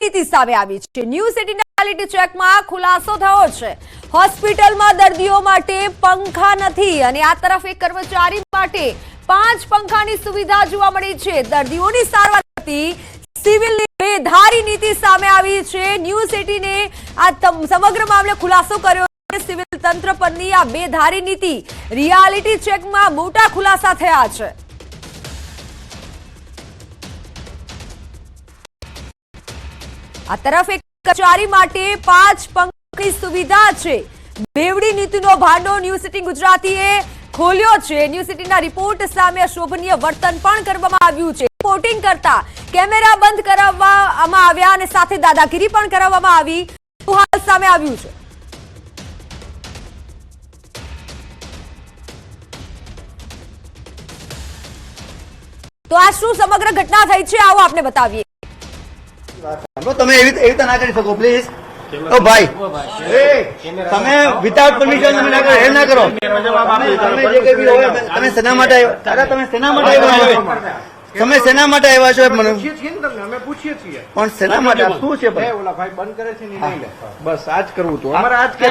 સ્થિતિ સામે આવી છે. ન્યૂઝ સિટીના રિયાલિટી ચેકમાં ખુલાસો થયો છે. હોસ્પિટલમાં દર્દીઓ માટે પંખા નથી અને આ તરફ એક કર્મચારી માટે પાંચ પંખાની સુવિધા જોવા મળી છે. દર્દીઓની સારવાર હતી સિવિલની બેધારી નીતિ સામે આવી છે. ન્યૂઝ સિટીને આ સમગ્ર મામલે ખુલાસો કર્યો છે. સિવિલ તંત્ર પરની આ બેધારી નીતિ રિયાલિટી ચેકમાં મોટા ખુલાસા થયા છે. આ તરફ એક કચારી માટે પાંચ પંખની સુવિધા છે. બેવડી નીતિનો ભાંડો ન્યૂ સિટી ગુજરાતીએ ખોલ્યો છે. ન્યૂ સિટીના રિપોર્ટ સામે અશોભનીય વર્તન પણ કરવામાં આવ્યું છે. રિપોર્ટિંગ કરતા કેમેરા બંધ કરાવવામાં આવ્યા અને સાથે દાદાગીરી પણ કરાવવામાં આવી. સામે આવ્યું છે. તો આ શું સમગ્ર ઘટના થઈ છે? આવો આપને બતાવીએ. તમે એવી એવી રીતે ના કરી શકો પ્લીઝ ઓ ભાઈ. તમે વિતાઉટ પરમિશન તમે ના કરો એ ના કરો. તમે જે કઈ હોય તમે સેના માટે આવ્યો તમે સેના માટે આવ્યા. તમે શેના માટે આવ્યા છો મને અમે પૂછીએ છીએ. પણ શેના માટે શું છે ઓલા ભાઈ બંધ કરે છે નહીં બસ આજ કરવું હતું અમારે આજ કે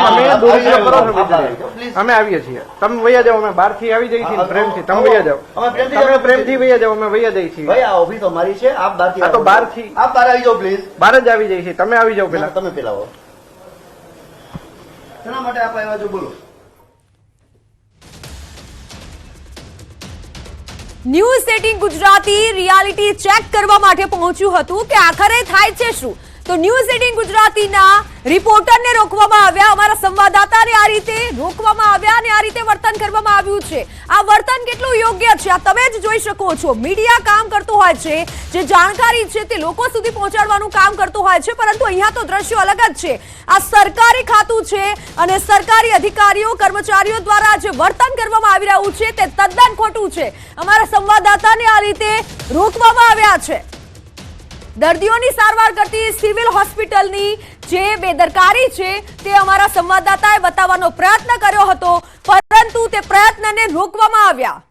અમે આવીએ છીએ. તમે વૈયા જાઓ અમે બહારથી આવી જઈએ છીએ પ્રેમથી. તમે વૈયા જાઓ. અમે પ્રેમથી તમે પ્રેમથી વૈયા જાઓ અમે વૈયા જઈએ છીએ. ભાઈ આ ઓફિસ અમારી છે આપ બહારથી તો બહારથી આપ બહાર આવી જાઓ પ્લીઝ બહાર જ આવી જઈએ છીએ. તમે આવી જાઓ પેલા તમે પેલા આવો. શેના માટે આપ આવ્યા છો બોલો. News eighteen Gujarati reality check કરવા માટે પહોંચ્યું હતું કે આખરે થાય છે શું? તો ન્યૂઝ એટીન ગુજરાતીના રિપોર્ટરને રોકવામાં આવ્યા. અમારા સંવાદદાતાને આ રીતે રોકવામાં આવ્યા અને આ રીતે વર્તન કરવામાં આવ્યું છે. આ વર્તન કેટલું યોગ્ય છે? આ તમે જ જોઈ શકો છો. મીડિયા કામ કરતું હોય છે. જે જાણકારી છે તે લોકો સુધી પહોંચાડવાનું કામ કરતું હોય છે. પરંતુ અહીંયા તો દ્રશ્યો અલગ જ છે. આ સરકારી ખાતું છે અને સરકારી અધિકારીઓ, કર્મચારીઓ દ્વારા જે વર્તન કરવામાં આવી રહ્યું છે તે તદ્દન ખોટું છે. અમારા સંવાદદાતાને આ રીતે રોકવામાં આવ્યા છે. દર્દીઓની સારવાર કરતી સિવિલ હોસ્પિટલની જે બેદરકારી છે તે અમારા સંવાદદાતાએ બતાવવાનો પ્રયત્ન કર્યો હતો, પરંતુ તે પ્રયત્નને રોકવામાં આવ્યા.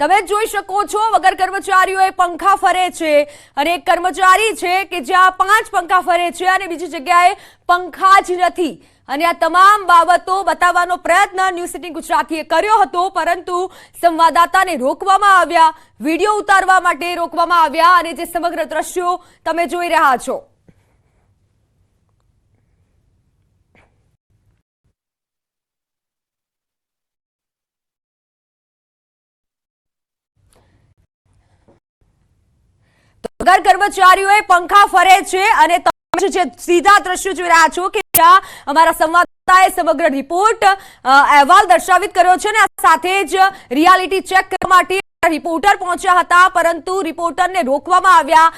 તમે જોઈ શકો છો, વગર કર્મચારીઓએ પંખા ફરે છે અને એક કર્મચારી છે કે જ્યાં પાંચ પંખા ફરે છે અને બીજી જગ્યાએ પંખા જ નથી. અને આ તમામ બાબતો બતાવવાનો પ્રયત્ન ન્યૂઝ સિટી ગુજરાતીએ કર્યો હતો, પરંતુ સંવાદદાતાને રોકવામાં આવ્યા, વીડિયો ઉતારવા માટે રોકવામાં આવ્યા અને જે સમગ્ર દ્રશ્યો તમે જોઈ રહ્યા છો. ઘર કર્મચારીઓએ પંખા ફરે છે અને જે સીધા દ્રશ્યો જોઈ રહ્યા છો કે અમારા સંવાદદાતાએ સમગ્ર રિપોર્ટ અહેવાલ દર્શાવિત કર્યો છે અને સાથે જ રિયાલિટી ચેક કરવા માટે રિપોર્ટર પહોંચ્યા હતા, પરંતુ રિપોર્ટરને રોકવામાં આવ્યા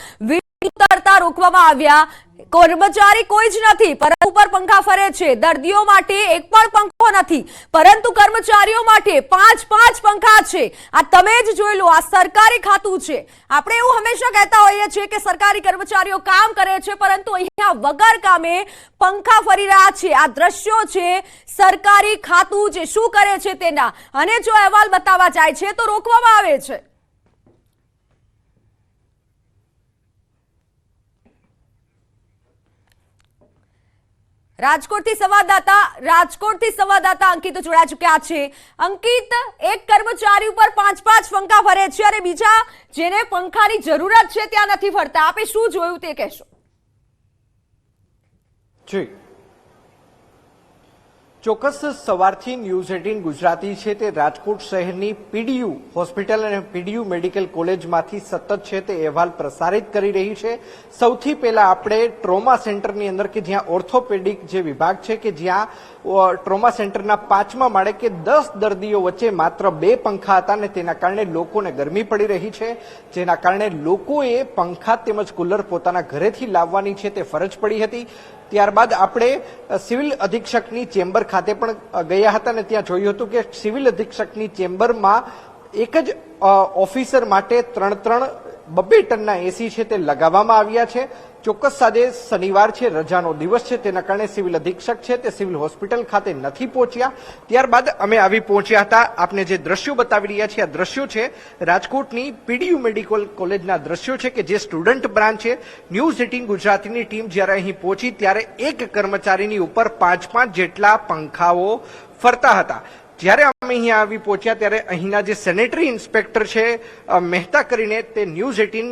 ઉતરતા રોકવામાં આવ્યા. કર્મચારી કોઈ જ નથી, પરંતુ ઉપર પંખા ફરે છે. દર્દીઓ માટે એક પણ પંખો નથી, પરંતુ કર્મચારીઓ માટે પાંચ પાંચ પંખા છે. આ તમે જ જોઈ લો, આ સરકારી ખાતું છે. આપણે એવું હંમેશા કહેતા હોઈએ છીએ કે સરકારી કર્મચારીઓ કામ કરે છે, પરંતુ અહીંયા વગર કામે પંખા ફરી રહ્યા છે. આ દ્રશ્યો છે સરકારી ખાતું જે શું કરે છે તેના. અને જો અહેવાલ બતાવવા જાય છે, તો રોકવામાં આવે છે. રાજકોટથી સંવાદદાતા રાજકોટથી સંવાદદાતા અંકિત જોડાઈ ચૂક્યા છે. અંકિત, એક કર્મચારી ઉપર પાંચ પાંચ પંખા ફરે છે અને બીજા જેને પંખાની જરૂરત છે ત્યાં નથી ફરતા. આપે શું જોયું તે કહેશો? જી. ચોક્કસ સવારથી ન્યૂઝ એટીન ગુજરાતી છે તે રાજકોટ શહેરની પીડીયુ હોસ્પિટલ અને પીડીયુ મેડિકલ કોલેજમાંથી સતત છે તે અહેવાલ પ્રસારિત કરી રહી છે. સૌથી પહેલા આપણે ટ્રોમા સેન્ટરની અંદર કે જ્યાં ઓર્થોપેડિક જે વિભાગ છે કે જ્યાં ટ્રોમા સેન્ટરના પાંચમા માળે કે દસ દર્દીઓ વચ્ચે માત્ર બે પંખા હતા અને તેના કારણે લોકોને ગરમી પડી રહી છે. જેના કારણે લોકોએ પંખા તેમજ કુલર પોતાના ઘરેથી લાવવાની છે તે ફરજ પડી હતી. ત્યારબાદ આપણે સિવિલ અધિક્ષકની ચેમ્બર ખાતે પણ ગયા હતા અને ત્યાં જોયું હતું કે સિવિલ અધિક્ષકની ચેમ્બરમાં એક જ ઓફિસર માટે ત્રણ ત્રણ બબ્બે ટનના એસી છે તે લગાવવામાં આવ્યા છે. ચોક્કસ આજે શનિવાર છે, રજાનો દિવસ છે, તેના કારણે સિવિલ અધિક્ષક છે તે સિવિલ હોસ્પિટલ ખાતે નથી પહોંચ્યા. ત્યારબાદ અમે આવી પહોંચ્યા હતા. આપને જે દ્રશ્યો બતાવી રહ્યા છીએ, આ દ્રશ્યો છે રાજકોટની પીડીયુ મેડિકલ કોલેજના દ્રશ્યો છે કે જે સ્ટુડન્ટ બ્રાન્ચ છે. ન્યૂઝ એટીન ગુજરાતીની ટીમ જ્યારે અહીં પહોંચી, ત્યારે એક કર્મચારીની ઉપર પાંચ પાંચ જેટલા પંખાઓ ફરતા હતા. જ્યારે અમે અહીંયા આવી પહોંચ્યા ત્યારે અહીંના જે સેનેટરી ઇન્સ્પેક્ટર છે મહેતા કરીને તે ન્યૂઝ એટીન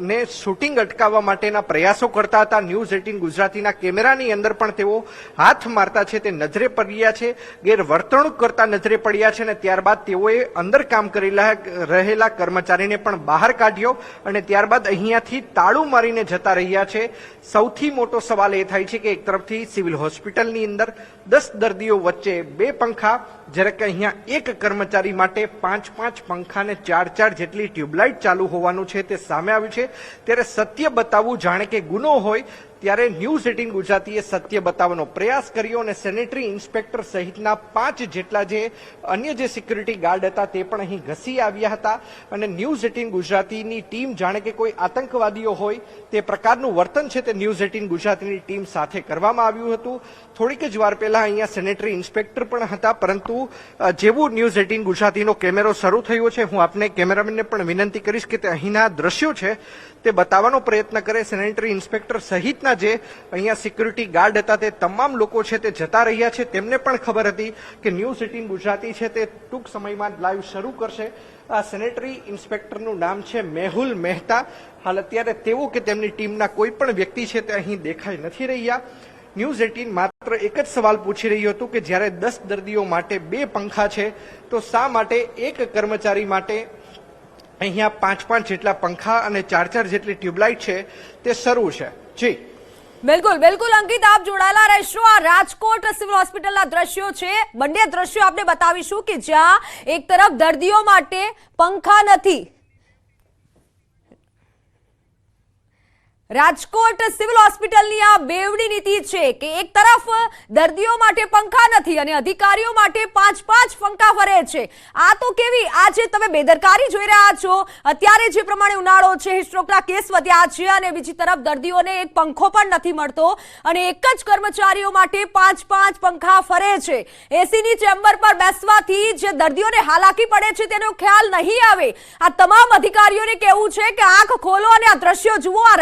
ને શૂટિંગ અટકાવવા માટેના પ્રયાસો કરતા હતા. ન્યૂઝ એટીન ગુજરાતીના કેમેરાની અંદર પણ તેઓ હાથ મારતા છે, તે નજરે પડ્યા છે, ગેરવર્તણૂક કરતા નજરે પડ્યા છે અને ત્યારબાદ તેઓએ અંદર કામ કરેલા, રહેલા કર્મચારીને પણ બહાર કાઢ્યો અને ત્યારબાદ અહીંયાથી તાળું મારીને જતા રહ્યા છે. સૌથી મોટો સવાલ એ થાય છે કે એક તરફથી સિવિલ હોસ્પિટલની અંદર દસ દર્દીઓ વચ્ચે બે પંખા જ્યારે કે અહીંયા એક કર્મચારી માટે પાંચ પાંચ પંખા ને ચાર ચાર જેટલી ટ્યુબલાઇટ ચાલુ હોવાનું છે, તે સામે આવ્યું છે. ત્યારે સત્ય બતાવવું જાણે કે ગુનો હોય ત્યારે ન્યૂઝ એટીન ગુજરાતીએ સત્ય બતાવવાનો પ્રયાસ કર્યો અને સેનેટરી ઇન્સ્પેક્ટર સહિતના પાંચ જેટલા જે અન્ય જે સિક્યુરિટી ગાર્ડ હતા તે પણ અહીં ઘસી આવ્યા હતા. અને ન્યૂઝ એટીન ગુજરાતીની ટીમ જાણે કે કોઈ આતંકવાદીઓ હોય, તે પ્રકારનું વર્તન છે તે ન્યૂઝ એટીન ગુજરાતીની ટીમ સાથે કરવામાં આવ્યું હતું. થોડીક જ વાર પહેલા અહીંયા સેનેટરી ઇન્સ્પેક્ટર પણ હતા, પરંતુ જેવું ન્યૂઝ એટીન ગુજરાતીનો કેમેરો શરૂ થયો છે, હું આપને કેમેરામેનને પણ વિનંતી કરીશ કે તે અહીંના દ્રશ્યો છે. તે બતાવવાનો પ્રયત્ન કરે સેનેટરી ઇન્સ્પેક્ટર સહિતના જે અહીંયા સિક્યુરિટી ગાર્ડ હતા તે તમામ લોકો છે તે જતા રહ્યા છે. તેમને પણ ખબર હતી કે ન્યૂઝ એટીન ગુજરાતી છે તે ટૂંક સમયમાં લાઈવ શરૂ કરશે. આ સેનેટરી ઇન્સ્પેક્ટરનું નામ છે મેહુલ મહેતા. હાલ અત્યારે તેઓ કે તેમની ટીમના કોઈ પણ વ્યક્તિ છે તે અહીં દેખાઈ નથી રહ્યા. ન્યૂઝ એટીન માત્ર એક જ સવાલ પૂછી રહ્યું હતું કે જ્યારે દસ દર્દીઓ માટે બે પંખા છે, તો શા માટે એક કર્મચારી માટે અહીંયા પાંચ પાંચ જેટલા પંખા અને ચાર ચાર જેટલી ટ્યુબલાઇટ છે, તે શરૂ છે. જી. બિલકુલ બિલકુલ, અંકિત, આપ જોડાયેલા રહેશો. આ રાજકોટ સિવિલ હોસ્પિટલના દ્રશ્યો છે. બંને દ્રશ્યો આપણે બતાવીશું કે જ્યાં એક તરફ દર્દીઓ માટે પંખા નથી રાજકોટ સિવિલ હોસ્પિટલની આ બેવડી નીતિ છે કે એક તરફ દર્દીઓ માટે પંખા નથી અને અધિકારીઓ માટે પાંચ પાંચ પંખા ફરે છે. આ તો કેવી? આ જે તમે બેદરકારી જોઈ રહ્યા છો, અત્યારે જે પ્રમાણે ઉનાળો છે હિસ્ટ્રોકના કેસ વધ્યા છે અને બીજી તરફ દર્દીઓને એક પંખો પણ નથી મળતો અને એક જ કર્મચારીઓ માટે પાંચ પાંચ પંખા ફરે છે. એસીની ચેમ્બર પર બેસવાથી જે દર્દીઓને હાલાકી પડે છે તેનો ખ્યાલ નહીં આવે. આ તમામ અધિકારીઓને કહેવું છે કે આંખ ખોલો અને આ દ્રશ્યો જુઓ. આ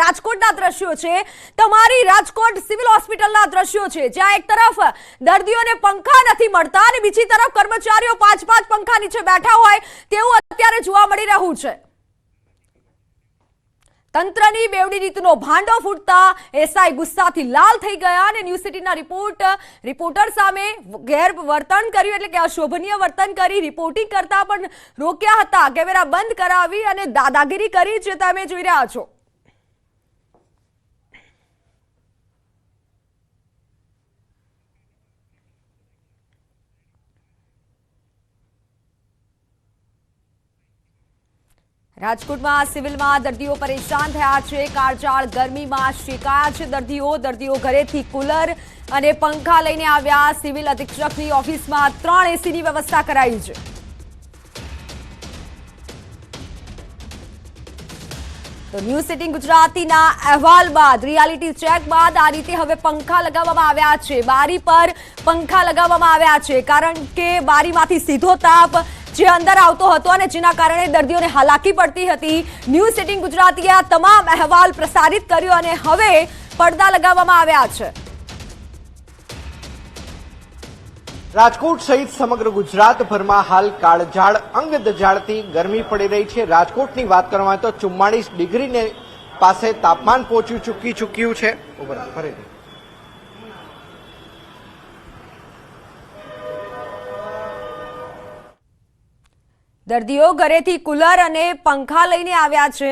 તંત્રની બેવડી રીતનો ભાંડો ફૂટતા એસઆઈ ગુસ્સાથી લાલ થઈ ગયા અને ન્યૂઝ સિટીના રિપોર્ટ, રિપોર્ટર સામે ગેરવર્તન કર્યું એટલે કે અશોભનીય વર્તન કરી રિપોર્ટિંગ કરતા પણ રોક્યા હતા. કેમેરા બંધ કરાવી અને દાદાગીરી કરી જે તમે જોઈ રહ્યા છો. રાજકોટમાં સિવિલમાં દર્દીઓ પરેશાન થયા છે. કાળજાળ ગરમીમાં શેકાયા દર્દીઓ. દર્દીઓ ઘરેથી કુલર અને પંખા લઈને આવ્યા. સિવિલ અધિક્ષકની ઓફિસમાં ત્રણ એસીની વ્યવસ્થા કરાઈ છે. તો ન્યૂઝ સિટિંગ ગુજરાતીના અહેવાલ બાદ, રિયાલિટી ચેક બાદ આ રીતે હવે પંખા લગાવવામાં આવ્યા છે. બારી પર પંખા લગાવવામાં આવ્યા છે. કારણ કે બારીમાંથી સીધો તાપ જે અંદર આવતો હતો અને જેના કારણે દર્દીઓને હાલાકી પડતી હતી. ન્યૂઝ સિટીંગ ગુજરાતીએ આ તમામ અહેવાલ પ્રસારિત કર્યો અને હવે પડદા લગાવવામાં આવ્યા છે. રાજકોટ સહિત સમગ્ર ગુજરાતભરમાં હાલ કાળઝાળ અંગ ગરમી પડી રહી છે. રાજકોટની વાત કરવામાં તો ચુમ્માળીસ ડિગ્રીને પાસે તાપમાન પહોંચી ચૂકી ચૂક્યું છે. દર્દીઓ ઘરેથી કુલર અને પંખા લઈને આવ્યા છે.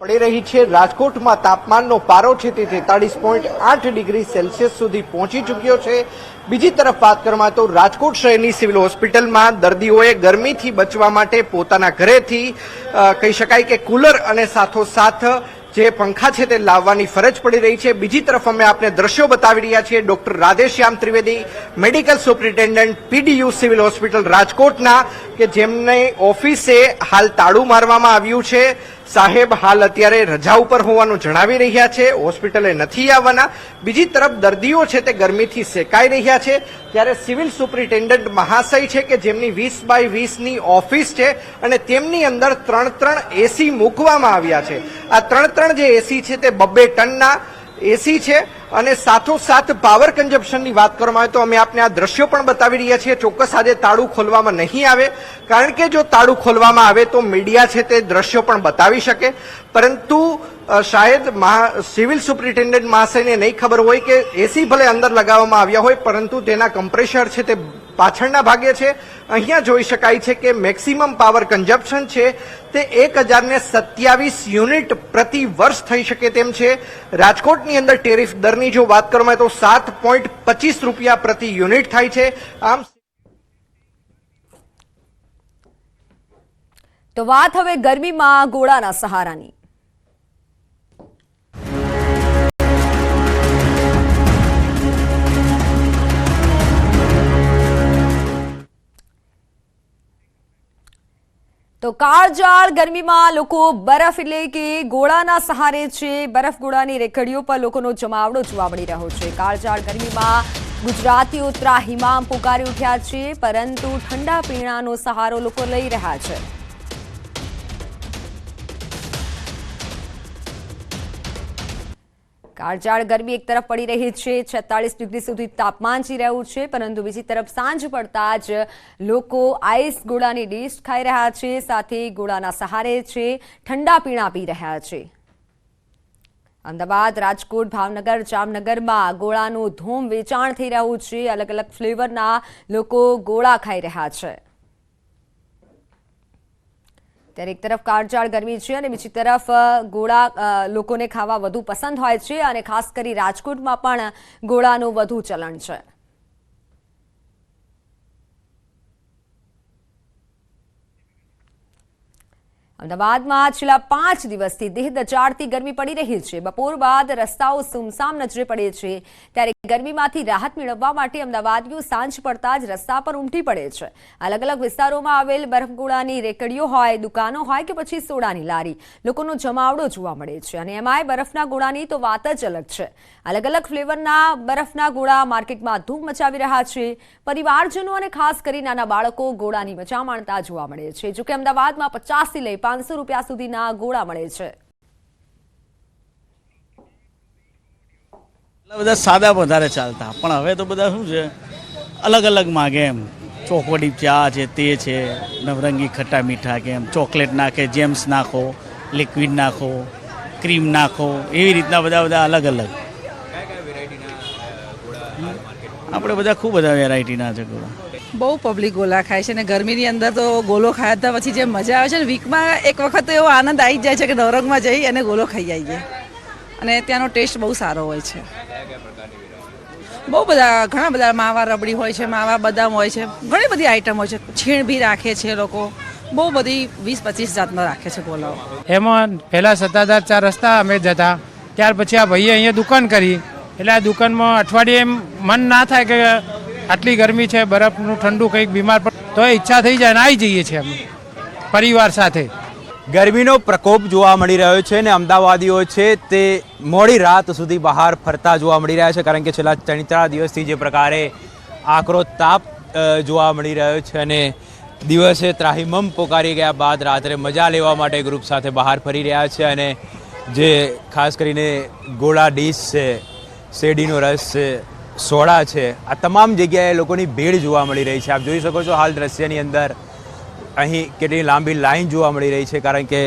પડી રહી છે રાજકોટમાં તાપમાનનો પારો છે તે તેતાળીસ પોઈન્ટ આઠ ડિગ્રી સેલ્સિયસ સુધી પહોંચી ચૂક્યો છે. બીજી તરફ વાત કરવામાં તો રાજકોટ શહેરની સિવિલ હોસ્પિટલમાં દર્દીઓએ ગરમીથી બચવા માટે પોતાના ઘરેથી કહી શકાય કે કુલર અને સાથોસાથ જે પંખા છે તે લાવવાની ફરજ પડી રહી છે. બીજી તરફ અમે આપને દ્રશ્યો બતાવી રહ્યા છીએ. Doctor Radheshyam Trivedi, medical superintendent, PDU civil hospital રાજકોટના, કે જેમને ઓફિસે હાલ તાળું મારવામાં આવ્યું છે. સાહેબ, હાલ અત્યારે રજા ઉપર હોવાનું જણાવી રહ્યા છે. હોસ્પિટલે નથી આવવાના. બીજી તરફ દર્દીઓ છે તે ગરમીથી સેકાઈ રહ્યા છે. ત્યારે સિવિલ સુપ્રિન્ટેન્ડન્ટ મહાશય છે કે જેમની વીસ બાય વીસની ઓફિસ છે અને તેમની અંદર ત્રણ ત્રણ એસી મૂકવામાં આવ્યા છે. આ ત્રણ ત્રણ જે એસી છે તે બબ્બે ટનના એસી છે અને સાથોસાથ પાવર કન્ઝપ્શનની વાત કરવામાં આવે તો અમે આપને આ દ્રશ્યો પણ બતાવી રહ્યા છીએ. ચોક્કસ આજે તાળું ખોલવામાં નહીં આવે. કારણ કે જો તાળું ખોલવામાં આવે તો મીડિયા છે તે દ્રશ્યો પણ બતાવી શકે. પરંતુ શાયદ સિવિલ સુપ્રિન્ટેન્ડન્ટ મહાશયને નહીં ખબર હોય કે એસી ભલે અંદર લગાવવામાં આવ્યા હોય, પરંતુ તેના કમ્પ્રેશર છે તે પાછળના ભાગે છે. અહીંયા જોઈ શકાય છે કે મેક્સિમમ પાવર કન્ઝપ્શન છે તે એક હજારને સત્યાવીસ યુનિટ પ્રતિ વર્ષ થઈ શકે તેમ છે. રાજકોટની અંદર ટેરિફ દરની જો વાત કરવામાં તો સાત પોઈન્ટ પચીસ રૂપિયા પ્રતિ યુનિટ થાય છે. આમ તો વાત હવે ગરમીમાં ગોળાના સહારાની. તો કાળજાળ ગરમીમાં લોકો બરફ એટલે કે ગોળાના સહારે છે. બરફ ગોળાની રેકડીઓ પર લોકોનો જમાવડો જોવા મળી રહ્યો છે. કાળજાળ ગરમીમાં ગુજરાતીઓ ત્રાહિમામ પુકારી ઉઠ્યા છે, પરંતુ ઠંડા પીણાનો સહારો લોકો લઈ રહ્યા છે. કાળજાળ ગરમી એક તરફ પડી રહી છે, છેતાળીસ ડિગ્રી સુધી તાપમાન જઈ રહ્યું છે, પરંતુ બીજી તરફ સાંજ પડતા જ લોકો આઈસ ગોળાની ડીશ ખાઈ રહ્યા છે, સાથે ગોળાના સહારે છે, ઠંડા પીણા પી રહ્યા છે. અમદાવાદ, રાજકોટ, ભાવનગર, જામનગરમાં ગોળાનું ધૂમ વેચાણ થઈ રહ્યું છે અલગ અલગ ફ્લેવરના લોકો ગોળા ખાઈ રહ્યા છે. ત્યારે એક તરફ કાળજાળ ગરમી છે અને બીજી તરફ ગોળા લોકોને ખાવા વધુ પસંદ હોય છે અને ખાસ કરી રાજકોટમાં પણ ગોળાનું વધુ ચલણ છે. અમદાવાદમાં છેલ્લા પાંચ દિવસથી દેહ દચાડતી ગરમી પડી રહી છે. બપોર બાદ રસ્તાઓ સુમસામ નજરે પડે છે. ત્યારે ગરમીમાંથી રાહત મેળવવા માટે અમદાવાદીઓ સાંજ પડતા જ રસ્તા પર ઉમટી પડે છે. અલગ અલગ વિસ્તારોમાં આવેલ બરફગોળાની રેકડીઓ હોય, દુકાનો હોય કે પછી સોડાની લારી, લોકોનો જમાવડો જોવા મળે છે. અને એમાંય બરફના ગોળાની તો વાત જ અલગ છે. અલગ અલગ ફ્લેવરના બરફના ગોળા માર્કેટમાં ધૂમ મચાવી રહ્યા છે. પરિવારજનો અને ખાસ કરી નાના બાળકો ગોળાની મજા માણતા જોવા મળે છે. જોકે અમદાવાદમાં પચાસથી લઈ પાંચસો રૂપિયા સુધીના ગોળા મળે છે. એટલે બધા સાદા વધારે ચાલતા પણ હવે તો બધા શું છે? અલગ અલગ માગે એમ. ચોકવડી ચા છે તે છે નવરંગી ખટ્ટા મીઠા કે એમ. ચોકલેટ નાખે જેમ્સ નાખો લિક્વિડ નાખો ક્રીમ નાખો એવી રીતના બધા બધા અલગ અલગ. આપણે બધા ખૂબ બધા વેરાયટીના છે ગોળા. બહુ પબ્લિક ગોલા ખાય છે ને ગરમીની અંદર તો ગોલો ખાતા પછી જે મજા આવે છે ને વીકમાં એક વખત તો એવો આનંદ આવી જ જાય છે કે નવરંગમાં જઈ અને ગોલો ખાઈ આવીએ અને ત્યાંનો ટેસ્ટ બહુ સારો હોય છે. બહુ બધા, ઘણા બધા માવા રબડી હોય છે, માવા બદામ હોય છે, ઘણી બધી આઈટમ હોય છે. છીણ બી રાખે છે લોકો. બહુ બધી વીસ પચીસ જાતના રાખે છે ગોલાઓ. એમાં પહેલાં સત્તાધાર ચાર રસ્તા અમે જતા. ત્યાર પછી આ ભાઈએ અહીંયા દુકાન કરી. એટલે આ દુકાનમાં અઠવાડિયે મન ના થાય કે આટલી ગરમી છે, બરફનું ઠંડુ કંઈક બીમાર પડ તો ઈચ્છા થઈ જાય ને આવી જઈએ છીએ અમે, પરિવાર સાથે. ગરમીનો પ્રકોપ જોવા મળી રહ્યો છે ને અમદાવાદીઓ છે તે મોડી રાત સુધી બહાર ફરતા જોવા મળી રહ્યા છે, કારણ કે છેલ્લા ત્રણ ચાર દિવસથી જે પ્રકારે આકરો તાપ જોવા મળી રહ્યો છે અને દિવસે ત્રાહિમમ પોકારી ગયા બાદ રાત્રે મજા લેવા માટે ગ્રુપ સાથે બહાર ફરી રહ્યા છે અને જે ખાસ કરીને ગોળા ડીશ છે, શેરડીનો રસ છે સોડા છે. આ તમામ જગ્યાએ લોકોની ભીડ જોવા મળી રહી છે. આપ જોઈ શકો છો હાલ દ્રશ્યની અંદર અહીં કેટલી લાંબી લાઈન જોવા મળી રહી છે, કારણ કે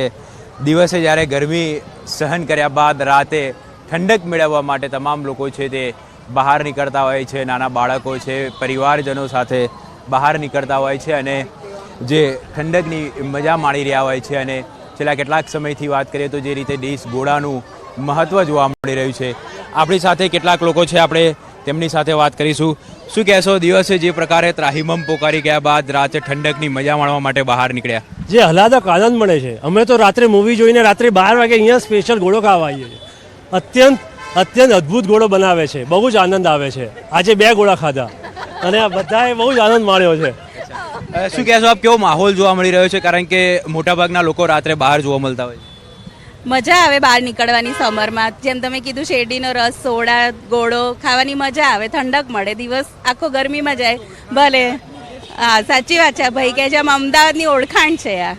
દિવસે જ્યારે ગરમી સહન કર્યા બાદ રાતે ઠંડક મેળવવા માટે તમામ લોકો છે તે બહાર નીકળતા હોય છે, નાના બાળકો છે, પરિવારજનો સાથે બહાર નીકળતા હોય છે અને જે ઠંડકની મજા માણી રહ્યા હોય છે અને છેલ્લા કેટલાક સમયથી વાત કરીએ તો જે રીતે ડીશ ગોળાનું મહત્ત્વ જોવા મળી રહ્યું છે. આપણી સાથે કેટલાક લોકો છે, આપણે તેમની સાથે વાત કરીશું. શું કહેશો દિવસે જે પ્રકારે ત્રાહિમમ પોકારી ગયા બાદ રાતે ઠંડકની મજા માણવા માટે બહાર નીકળ્યા? જે હલાદક આનંદ મળે છે. અમે તો રાત્રે મૂવી જોઈને રાત્રે બાર વાગે અહીંયા સ્પેશિયલ ઘોડો ખાવા આવીએ છીએ. અત્યંત અત્યંત અદ્ભુત ઘોડો બનાવે છે. બહુ જ આનંદ આવે છે. આજે બે ઘોડા ખાધા. અને બધાએ બહુ જ આનંદ માણ્યો છે. શું કહેશો આપ કેવો માહોલ જોવા મળી રહ્યો છે? કારણ કે મોટાભાગના લોકો રાત્રે બહાર જોવા મળતા હોય છે. મજા આવે બહાર નીકળવાની સમરમાં જેમ તમે કીધું શેરડીનો રસ સોડા ગોળો ખાવાની મજા આવે ઠંડક મળે દિવસ. આખો ગરમીમાં જાય ભલે. હા સાચી વાત છે ભાઈ કે જેમ અમદાવાદની ઓળખાણ છે આ.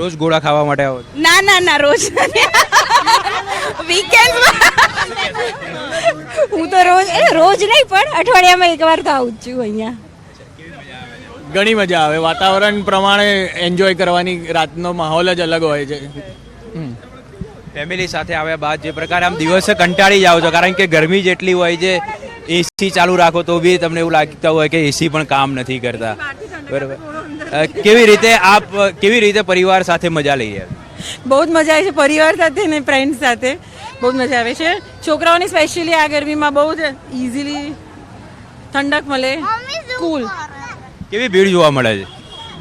રોજ ગોળા ખાવા માટે આવો ના ના ના રોજ હું તો રોજ એ રોજ નહીં પણ અઠવાડિયામાં એકવાર તો આવું જ છું અહીંયા. ઘણી મજા આવે. વાતાવરણ પ્રમાણે એન્જોય કરવાની રાતનો માહોલ જ અલગ હોય છે. ફેમિલી સાથે આવ્યા બાદ જે પ્રકારે આમ દિવસે કંટાળી જાઓ છો કારણ કે ગરમી જેટલી હોય છે એસી ચાલુ રાખો તો બી તમને એવું લાગતા હોય કે એસી પણ કામ નથી કરતા. બરાબર. કેવી રીતે આપ કેવી રીતે પરિવાર સાથે મજા લઈએ બહુ જ મજા આવે છે પરિવાર સાથે ને ફ્રેન્ડ સાથે. બહુ જ મજા આવે છે. છોકરાઓને સ્પેશિયલી આ ગરમીમાં બહુ જ ઇઝીલી ઠંડક મળે. કુલ કેવી ભીડ જોવા મળે છે?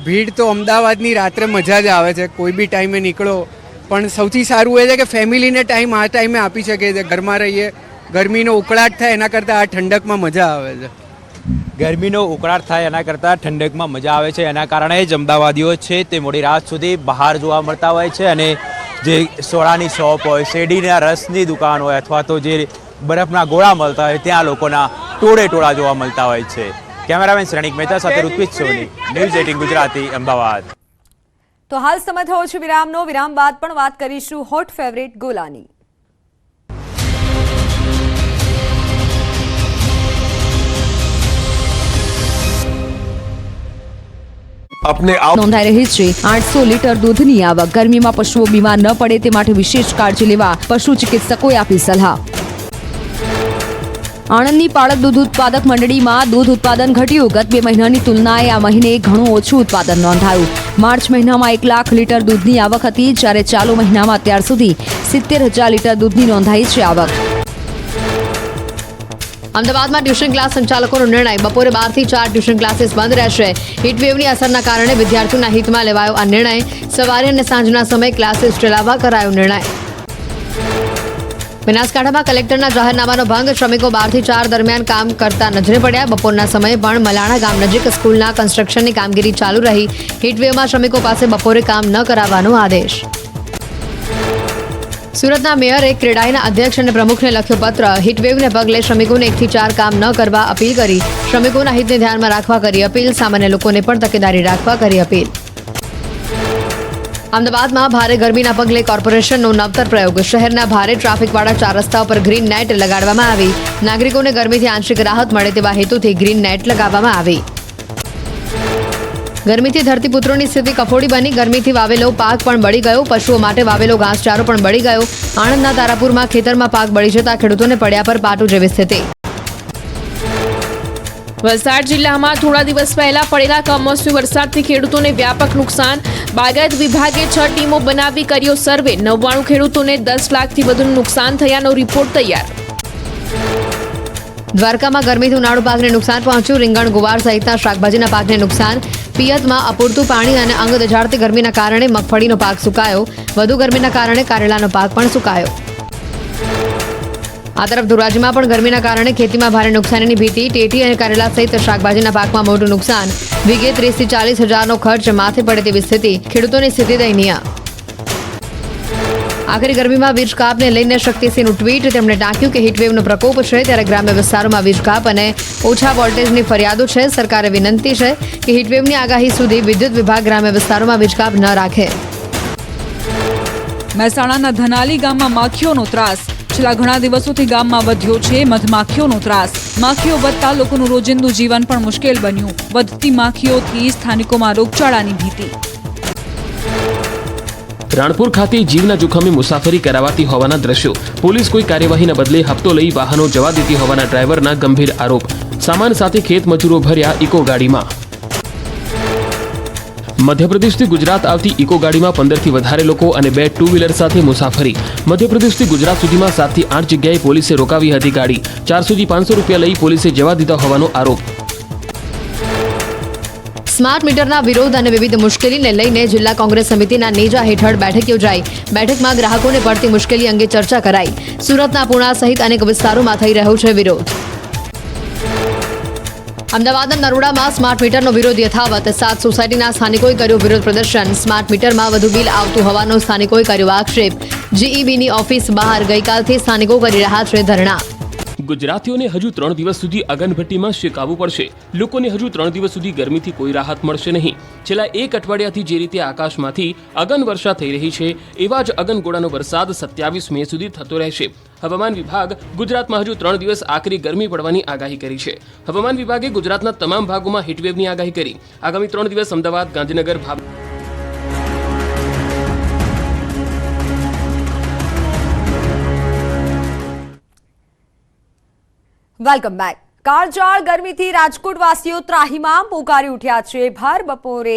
ભીડ તો અમદાવાદની રાત્રે મજા જ આવે છે. કોઈ બી ટાઈમે નીકળો પણ સૌથી સારું એ છે કે ફેમિલીને ટાઈમ આ ટાઈમે આપી શકે છે, ઘરમાં રહીએ. ગરમીનો ઉકળાટ થાય એના કરતાં આ ઠંડકમાં મજા આવે છે. ગરમીનો ઉકળાટ થાય એના કરતાં ઠંડકમાં મજા આવે છે. એના કારણે જ અમદાવાદીઓ છે તે મોડી રાત સુધી બહાર જોવા મળતા હોય છે અને જે સોડાની શોપ હોય, શેરડીના રસની દુકાન હોય અથવા તો જે બરફના ગોળા મળતા હોય ત્યાં લોકોના ટોળે ટોળા જોવા મળતા હોય છે. કેમેરામેન શ્રેણિક મહેતા સાથે ઋત્વિજ સોની, ન્યૂઝ એટીન ગુજરાતી, અમદાવાદ. તો હાલ સમય થયો છે વિરામનો. વિરામ બાદ પણ વાત કરીશું હોટ ફેવરિટ ગોલાની. આપને નોંધાઈ રહી છે આઠસો લીટર દૂધની આવક. ગરમીમાં પશુઓ બીમાર ન પડે તે માટે વિશેષ કાળજી લેવા પશુ ચિકિત્સકોએ આપી સલાહ. આણંદની પાળક દૂધ ઉત્પાદક મંડળીમાં દૂધ ઉત્પાદન ઘટ્યું. ગત બે મહિનાની તુલનાએ આ મહિને ઘણું ઓછું ઉત્પાદન નોંધાયું. માર્ચ મહિનામાં એક લાખ લીટર દૂધની આવક હતી, જ્યારે ચાલુ મહિનામાં અત્યાર સુધી સિત્તેર હજાર લીટર દૂધની નોંધાઈ છે આવક. અમદાવાદમાં ટ્યુશન ક્લાસ સંચાલકોનો નિર્ણય. બપોરે બારથી ચાર ટ્યુશન ક્લાસીસ બંધ રહેશે. હીટવેવની અસરના કારણે વિદ્યાર્થીઓના હિતમાં લેવાયો આ નિર્ણય. સવારે અને સાંજના સમયે ક્લાસીસ ચલાવવા કરાયો નિર્ણય. બનાસકાંઠામાં કલેક્ટરના જાહેરનામાનો ભંગ. શ્રમિકો બારથી ચાર દરમિયાન કામ કરતા નજરે પડ્યા. બપોરના સમયે પણ મલાણા ગામ નજીક સ્કૂલના કન્સ્ટ્રક્શનની કામગીરી ચાલુ રહી. હીટવેવમાં શ્રમિકો પાસે બપોરે કામ ન કરાવવાનો આદેશ. સુરતના મેયરે ક્રેડાઈના અધ્યક્ષ અને પ્રમુખને લખ્યો પત્ર. હીટવેવને પગલે શ્રમિકોને એકથી ચાર કામ ન કરવા અપીલ કરી. શ્રમિકોના હિતને ધ્યાનમાં રાખવા કરી અપીલ. સામાન્ય લોકોને પણ તકેદારી રાખવા કરી અપીલ. અમદાવાદમાં ભારે ગરમીના પગલે કોર્પોરેશનનો નવતર પ્રયોગ. શહેરના ભારે ટ્રાફિકવાળા ચાર રસ્તા પર ગ્રીન નેટ લગાડવામાં આવી. નાગરિકોને ગરમીથી આંશિક રાહત મળે તેવા હેતુથી ગ્રીન નેટ લગાવવામાં આવી. ગરમીથી ધરતીપુત્રોની સ્થિતિ કફોડી બની. ગરમીથી વાવેલો પાક પણ બળી ગયો. પશુઓ માટે વાવેલો ઘાસચારો પણ બળી ગયો. આણંદના તારાપુરમાં ખેતરમાં પાક બળી જતા ખેડૂતોને પડ્યા પર પાટું જેવી સ્થિતિ. વલસાડ જિલ્લામાં થોડા દિવસ પહેલા પડેલા કમોસમી વરસાદથી ખેડૂતોને વ્યાપક નુકસાન. બાગાયત વિભાગે છ ટીમો બનાવી કર્યો સર્વે. નવ્વાણું ખેડૂતોને દસ લાખથી વધુનું નુકસાન થયાનો રિપોર્ટ તૈયાર. દ્વારકામાં ગરમીથી ઉનાળુ પાકને નુકસાન પહોંચ્યું. રીંગણ, ગુવાર સહિતના શાકભાજીના પાકને નુકસાન. પિયતમાં અપૂરતું પાણી અને અંગ દજાડતી ગરમીના કારણે મગફળીનો પાક સુકાયો. વધુ ગરમીના કારણે કારેલાનો પાક પણ સુકાયો. આ તરફ ધોરાજીમાં પણ ગરમીના કારણે ખેતીમાં ભારે નુકસાનીની ભીતિ, ટેટી અને કારેલા સહિત શાકભાજીના પાકમાં મોટું નુકસાન. વીઘે ત્રીસથી ચાલીસ હજારનો ખર્ચ માથે પડે તેવી સ્થિતિ. ખેડૂતોની સ્થિતિ દયનીય. આખરી ગરમીમાં વીજ કાપને લઈને શક્તિસિંહનું ટ્વીટ. તેમણે ટાંક્યું કે હીટવેવનો પ્રકોપ છે ત્યારે ગ્રામ્ય વિસ્તારોમાં વીજ કાપ અને ઓછા વોલ્ટેજની ફરિયાદો છે. સરકારે વિનંતી છે કે હીટવેવની આગાહી સુધી વિદ્યુત વિભાગ ગ્રામ્ય વિસ્તારોમાં વીજ કાપ ન રાખે. મહેસાણાના ધનાલી ગામમાં માખીઓનો ત્રાસ. છેલ્લા ઘણા દિવસોથી ગામમાં વધ્યો છે મધમાખીઓનો ત્રાસ. માખીઓ વધતા લોકોનું રોજિંદુ જીવન પણ મુશ્કેલ બન્યું. વધતી માખીઓથી સ્થાનિકોમાં રોગચાળાની ભીતિ. રાણપુર ખાતે જીવના જોખમે મુસાફરી કરાવાતી હોવાના દ્રશ્યો. પોલીસ કોઈ કાર્યવાહીના બદલે હપ્તો લઈ વાહનો જવા દેતી હોવાના ડ્રાઈવરના ગંભીર આરોપ. સામાન સાથે ખેત મજૂરો ભર્યા ઇકો ગાડીમાં. મધ્યપ્રદેશથી ગુજરાત આવતી ઇકો ગાડીમાં પંદરથી વધારે લોકો અને બે ટુ વ્હીલર સાથે મુસાફરી. મધ્યપ્રદેશથી ગુજરાત સુધીમાં સાતથી આઠ જગ્યાએ પોલીસે રોકાવી હતી ગાડી. ચારસોથી પાંચસો રૂપિયા લઈ પોલીસે જવા દીધા હોવાનો આરોપ. સ્માર્ટ મીટરના વિરોધ અને વિવિધ મુશ્કેલીને લઈને જિલ્લા કોંગ્રેસ સમિતિના નેજા હેઠળ બેઠક યોજાઈ. બેઠકમાં ગ્રાહકોને પડતી મુશ્કેલી અંગે ચર્ચા કરાઈ. સુરતના પુણા સહિત અનેક વિસ્તારોમાં થઈ રહ્યો છે વિરોધ. અમદાવાદના નરોડામાં સ્માર્ટ મીટરનો વિરોધ યથાવત. સાત સોસાયટીના સ્થાનિકોએ કર્યું વિરોધ પ્રદર્શન. સ્માર્ટ મીટરમાં વધુ બિલ આવતું હોવાનો સ્થાનિકોએ કર્યો આક્ષેપ. જીઈબીની ઓફિસ બહાર ગઈકાલથી સ્થાનિકો કરી રહ્યા છે ધરણા. ગુજરાતીઓને હજુ ત્રણ દિવસ સુધી અગનભટ્ટીમાં શેકાવવું પડશે. લોકોને હજુ ત્રણ દિવસ સુધી ગરમીથી કોઈ રાહત મળશે નહીં. છેલ્લા એક અઠવાડિયાથી જે રીતે આકાશમાંથી અગન વર્ષા થઈ રહી છે, એવા જ અગનગોળાનો વરસાદ સત્યાવીસ મે સુધી થતો રહેશે. હવામાન વિભાગ ગુજરાતમાં હજુ ત્રણ દિવસ આકરી ગરમી પડવાની આગાહી કરી છે. હવામાન વિભાગે ગુજરાતના તમામ ભાગોમાં હીટવેવની આગાહી કરી. આગામી ત્રણ દિવસ અમદાવાદ, ગાંધીનગર ભાવ વેલકમ બેક કાળજાળ ગરમીથી રાજકોટવાસીઓ ત્રાહિમામ પોકારી ઉઠ્યા છે. ભર બપોરે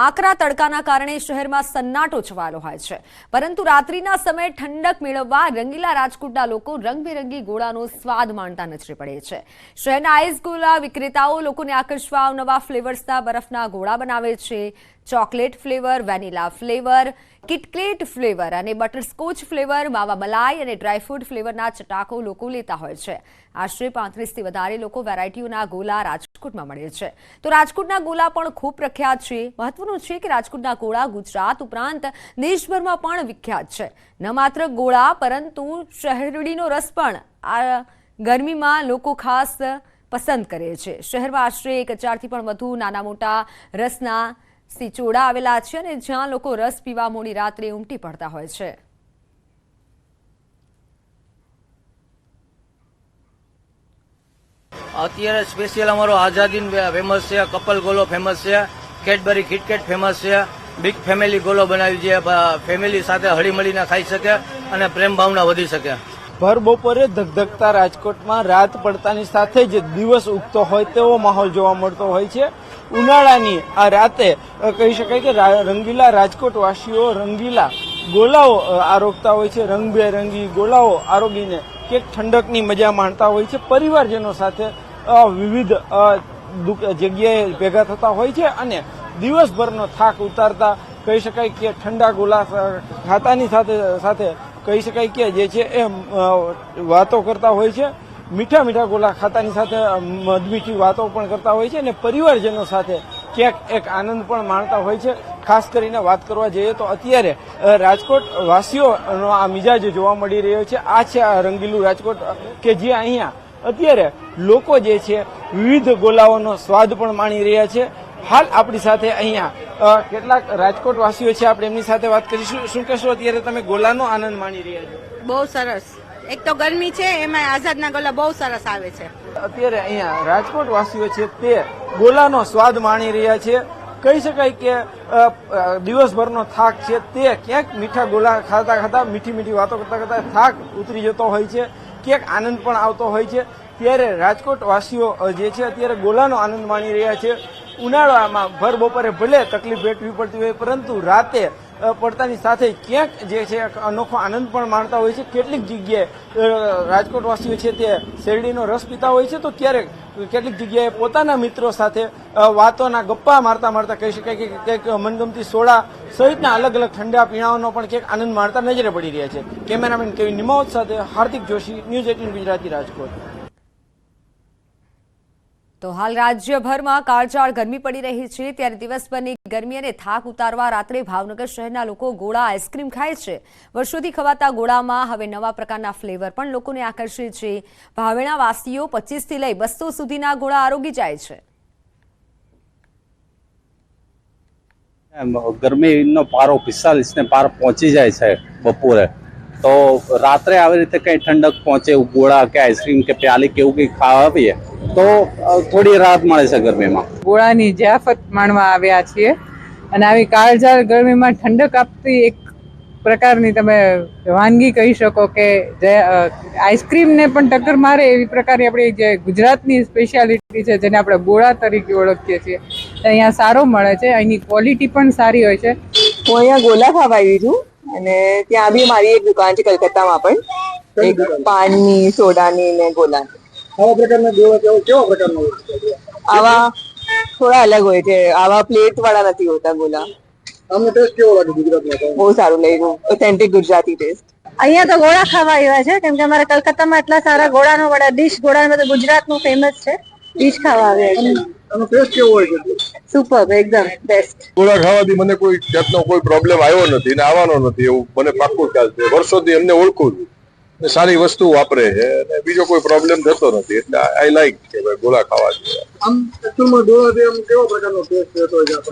આકરા તડકાના કારણે શહેરમાં સન્નાટો છવાયેલો હોય છે. પરંતુ રાત્રિના સમયે ઠંડક મેળવવા રંગીલા રાજકોટના લોકો રંગબેરંગી ગોળાનો સ્વાદ માણતા નજરે પડે છે. શહેરના આઈસ ગોળા વિક્રેતાઓ લોકોને આકર્ષવા નવા ફ્લેવર્સના બરફના ગોળા બનાવે છે. Chocolate flavour, vanilla flavour KitKat flavour અને બટરસ્કોચ ફ્લેવર, માવા મલાઈ અને ડ્રાયફ્રૂટ ફ્લેવરના ચટાકો લોકો લેતા હોય છે. આશરે પાંત્રીસથી વધારે લોકો વેરાયટીઓના ગોલા રાજકોટમાં મળે છે. તો રાજકોટના ગોલા પણ ખૂબ પ્રખ્યાત છે. મહત્વનું છે કે રાજકોટના ગોળા ગુજરાત ઉપરાંત દેશભરમાં પણ વિખ્યાત છે. ન માત્ર ગોળા, પરંતુ શહેરડીનો રસ પણ આ ગરમીમાં લોકો ખાસ પસંદ કરે છે. શહેરમાં આશરે એક હજારથી પણ વધુ નાના મોટા રસના સિચોડા આવેલા છે અને જ્યાં લોકો રસ પીવા મોડી રાત્રે ઉમટી પડતા હોય છે. અત્યારે સ્પેશિયલ અમારો આઝાદીન ફેમસ છે કપલ ગોલો ફેમસ છે કેડબરી કિટકેટ ફેમસ છે બિગ ફેમિલી ગોલો બનાવી છે ફેમિલી સાથે હળીમળીને ખાઈ શકે અને પ્રેમ ભાવના વધી શકે. ભર બપોરે ધગધગતા રાજકોટમાં રાત પડતાની સાથે જ દિવસ ઉગતો હોય તેવો માહોલ જોવા મળતો હોય છે. ઉનાળાની આ રાતે કહી શકાય કે રંગીલા રાજકોટ વાસીઓ રંગીલા ગોલાઓ આરોગતા હોય છે, રંગબેરંગી ગોલાઓ આરોગીને કેક ઠંડકની મજા માણતા હોય છે. પરિવારજનો સાથે વિવિધ જગ્યાએ ભેગા થતા હોય છે અને દિવસભરનો થાક ઉતારતા કહી શકાય કે ઠંડા ગોલા ખાતાની સાથે સાથે કહી શકાય કે જે છે એ વાતો કરતા હોય છે. મીઠા મીઠા ગોલા ખાતાની સાથે મધમીઠી વાતો પણ કરતા હોય છે અને પરિવારજનો સાથે ક્યાંક એક આનંદ પણ માણતા હોય છે. ખાસ કરીને વાત કરવા જઈએ તો અત્યારે રાજકોટ વાસીઓનો આ મિજાજ જોવા મળી રહ્યો છે. આ છે આ રંગીલું રાજકોટ, કે જે અહીંયા અત્યારે લોકો જે છે, વિવિધ ગોલાઓનો સ્વાદ પણ માણી રહ્યા છે. હાલ આપણી સાથે અહીંયા કેટલાક રાજકોટ વાસીઓ છે. આપણે એમની સાથે વાત કરીશું. શું કહેશો? અત્યારે તમે ગોલાનો આનંદ માણી રહ્યા છો. બહુ સરસ. એક તો ગરમી છે, એમાં આઝાદના ગોલા બહુ સરસ આવે છે. અત્યારે અહીંયા રાજકોટ વાસીઓ છે તે ગોલાનો સ્વાદ માણી રહ્યા છે. કહી શકાય કે દિવસભરનો થાક છે. તે ક્યાંક મીઠા ગોલા ખાતા ખાતા, મીઠી મીઠી વાતો કરતા કરતા થાક ઉતરી જતો હોય છે. ક્યાંક આનંદ પણ આવતો હોય છે. ત્યારે રાજકોટ વાસીઓ જે છે અત્યારે ગોલાનો આનંદ માણી રહ્યા છે. ઉનાળામાં ભર બપોરે ભલે તકલીફ વેઠવી પડતી હોય, પરંતુ રાતે પડતાની સાથે ક્યાંક જે છે અનોખો આનંદ પણ માણતા હોય છે. કેટલીક જગ્યાએ રાજકોટવાસીઓ છે તે શેરડીનો રસ પીતા હોય છે તો ક્યારેક, કેટલીક જગ્યાએ પોતાના મિત્રો સાથે વાતોના ગપ્પા મારતા મારતા કહી શકાય કે કંઈક મનગમતી સોડા સહિતના અલગ અલગ ઠંડા પીણાઓનો પણ ક્યાંક આનંદ માણતા નજરે પડી રહ્યા છે. કેમેરામેન કેવી નિમાવત સાથે હાર્દિક જોશી, ન્યૂઝ એટીન ગુજરાતી રાજકોટ. તો હાલ રાજ્યભરમાં કાળઝાળ ગરમી પડી રહી છે. ત્યારે દિવસભરની ગરમી અને થાક ઉતારવા રાત્રે ભાવનગર શહેરના લોકો ગોળા આઈસ્ક્રીમ ખાય છે. વર્ષોથી ખવાતા ગોળામાં હવે નવા પ્રકારના ફ્લેવર પણ લોકોને આકર્ષે છે. ભાવેણા વાસીઓ પચીસથી લઈ બસો સુધીના ગોળા આરોગી જાય છે. ગરમીનો પારો પિસ્તાલીસ ને પાર પહોંચી જાય છે બપોરે. તો રાત્રે આવી રીતે કંઈ ઠંડક પહોંચે ગોળા કે આઈસ્ક્રીમ કે પ્યાલી કે એવું કંઈ ખાવા આવીએ તો થોડી રાહત મળે છે ગરમીમાં. ગોળાની જાફત માણવા આવ્યા છીએ. અને આવી કાળઝાળ ગરમીમાં ઠંડક આપતી એક પ્રકારની તમે વાનગી કહી શકો કે જે આઈસ્ક્રીમને પણ ટક્કર મારે એવી પ્રકારની આપણી જે ગુજરાતની સ્પેશિયાલિટી છે જેને આપણે ગોળા તરીકે ઓળખીએ છીએ. તે અહીંયા સારો મળે છે અહીંની ક્વોલિટી પણ સારી હોય છે. હું અહીંયા ગોલા ખાવા આવી છું અને ત્યાં બી મારી એક દુકાન છે કલકત્તામાં પણ. એક પાનની સોડાની ને ગોલાની. આવા પ્રકારના ગોળા કેવો કેવા પ્રકારનો આવા થોડા અલગ હોય છે. આવા પ્લેટ વાળા નથી હોતા ગોલા અમને ટેસ્ટ કેવો લાગે ગુજરાતમાં બહુ સારું લાગ્યું. ઓથેન્ટિક ગુજરાતી ટેસ્ટ અહીંયા તો ગોળા ખાવા આવ્યા છે. કેમ કે અમારે કલકત્તામાં એટલા સારા ગોળાનો વડા ડીશ ગોળાનો તો ગુજરાતનું ફેમસ છે. ડીશ ખાવા આવ્યા છે. આનો ટેસ્ટ કેવો હોય છે? સુપર એકદમ બેસ્ટ ગોળા ખાવાથી મને કોઈ જાતનો કોઈ પ્રોબ્લેમ આવ્યો નથી ને આવવાનો નથી એવું મને પાક્કું ખ્યાલ છે. વર્ષોથી એમને ઓળખું છું. સારી વસ્તુ વાપરે છે અને બીજો કોઈ પ્રોબ્લેમ થતો નથી. એટલે આઈ લાઈક કે ભાઈ ગોળા ખાવા જોઈએ.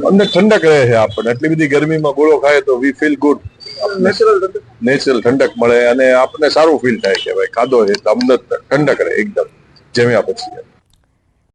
અમને ઠંડક રહે છે આપણને એટલી બધી ગરમીમાં ગોળો ખાય તો we feel good natural natural ઠંડક. મળે અને આપણને સારું ફીલ થાય કે ભાઈ ખાધો છે તો અમને ઠંડક રહે એકદમ. જમ્યા પછી.